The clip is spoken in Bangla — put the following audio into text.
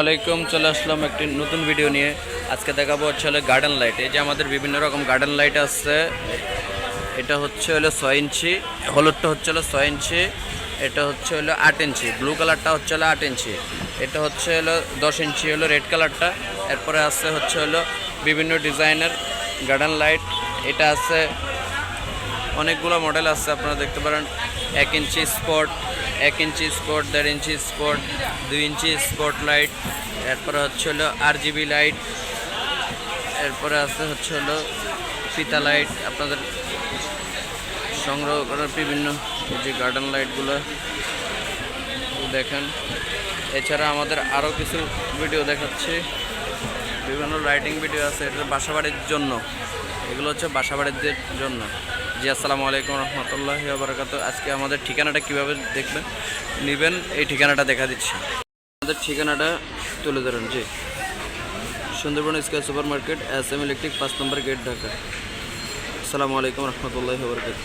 আলাইকুম চলে আসলাম একটি নতুন ভিডিও নিয়ে। আজকে দেখাবো হচ্ছে হলো গার্ডেন লাইট এই যে আমাদের বিভিন্ন রকম গার্ডেন লাইট আছে, এটা হচ্ছে হলো ছয় ইঞ্চি, হলুদটা হচ্ছে হলো ছয় ইঞ্চি, এটা হচ্ছে হলো আট ইঞ্চি ব্লু কালারটা হচ্ছে হলো আট ইঞ্চি, এটা হচ্ছে হলো দশ ইঞ্চি হলো রেড কালারটা এরপরে আছে হচ্ছে হলো বিভিন্ন ডিজাইনের গার্ডেন লাইট এটা আছে, অনেকগুলো মডেল আছে, আপনারা দেখতে পারেন। এক ইঞ্চি স্পট এক ইঞ্চি স্পট দেড় ইঞ্চি স্পট দুই ইঞ্চি স্পট লাইট এরপরে হচ্ছে হলো আর জিবি লাইট এরপরে আছে হচ্ছে হলো ফিতা লাইট আপনাদের সংগ্রহ করার বিভিন্ন যে গার্ডেন লাইটগুলো দেখেন। এছাড়া আমাদের আরও কিছু ভিডিও দেখাচ্ছি। বিভিন্ন লাইটিং ভিডিও আছে, এটা বাসাবাড়ির জন্য। এগুলো হচ্ছে বাসাবাড়িদের জন্য। জি, আসসালামু আলাইকুম রহমতুল্লাহ বারকাত আজকে আমাদের ঠিকানাটা কীভাবে দেখবেন? নেবেন, এই ঠিকানাটা দেখা দিচ্ছি। আমাদের ঠিকানাটা তুলে ধরুন, জি। Sundarban square supermarket S M electric পাঁচ নম্বর গেট, ঢাকা। আসসালামু আলাইকুম রহমতুল্লাহ বারকাত